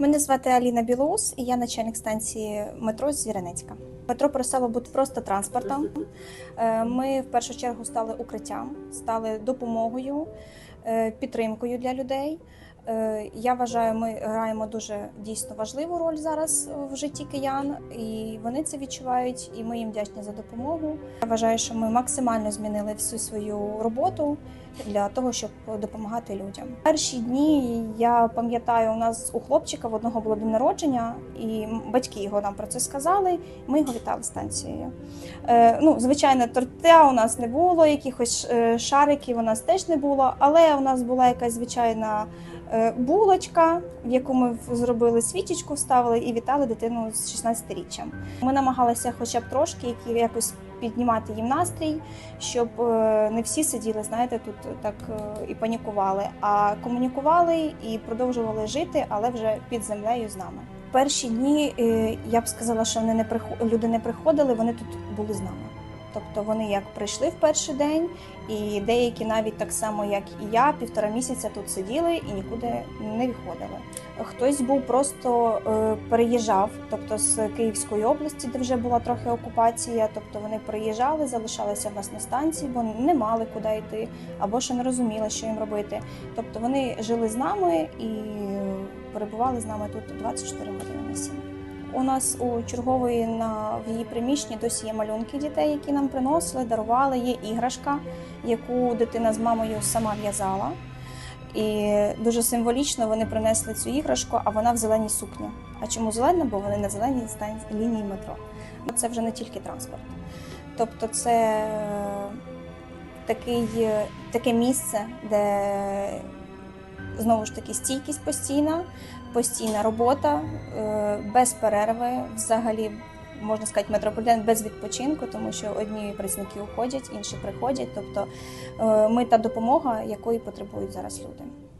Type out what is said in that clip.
Мене звати Аліна Білоус, і я начальник станції метро Звіренецька. Метро перестало бути просто транспортом. Е, Ми в першу чергу стали укриттям, стали допомогою, підтримкою для людей. Е, Я вважаю, ми граємо дуже дійсно важливу роль зараз в житті киян, і вони це відчувають, і ми їм вдячні за допомогу. Я вважаю, що ми максимально змінили всю свою роботу для того, щоб допомагати людям. Перші дні я пам'ятаю, у нас у хлопчика в одного було день народження, і батьки його нам про це сказали. Ми його вітали станцією. Е, ну, звичайно, торта у нас не було, якихось е, шариків у нас теж не було, але у нас була якась звичайна е, булочка, в яку ми зробили свічечку, вставили і вітали дитину з 16-річчям. Ми намагалися, хоча б трошки, якось піднімати їм настрій, щоб е, не всі сиділи, знаєте, тут так е, і панікували, а комунікували і продовжували жити, але вже під землею з нами. Перші дні я б сказала, що вони не люди не приходили, вони тут були з нами. Тобто вони як прийшли в перший день, і деякі навіть так само, як і я, півтора місяця тут сиділи і нікуди не виходили. Хтось був просто е, переїжджав, тобто з Київської області, де вже була трохи окупація. Тобто вони приїжджали, залишалися в нас на станції, бо не мали куди йти, або ще не розуміли, що їм робити. Тобто вони жили з нами і перебували з нами тут 24 години на 7. У нас у чергової на в її приміщенні досі є малюнки дітей, які нам приносили, дарували. Є іграшка, яку дитина з мамою сама в'язала. І дуже символічно вони принесли цю іграшку, а вона в зеленій сукні. А чому зелена? Бо вони на зеленій станції- лінії метро. Це вже не тільки транспорт. Тобто, це е, такий, е, таке місце, де знову ж таки стійкість постійна, постійна робота, е, без перерви, взагалі. Можна сказати, метрополітен без відпочинку, тому що одні працівники уходять, інші приходять. Тобто е, ми та допомога, якої потребують зараз люди.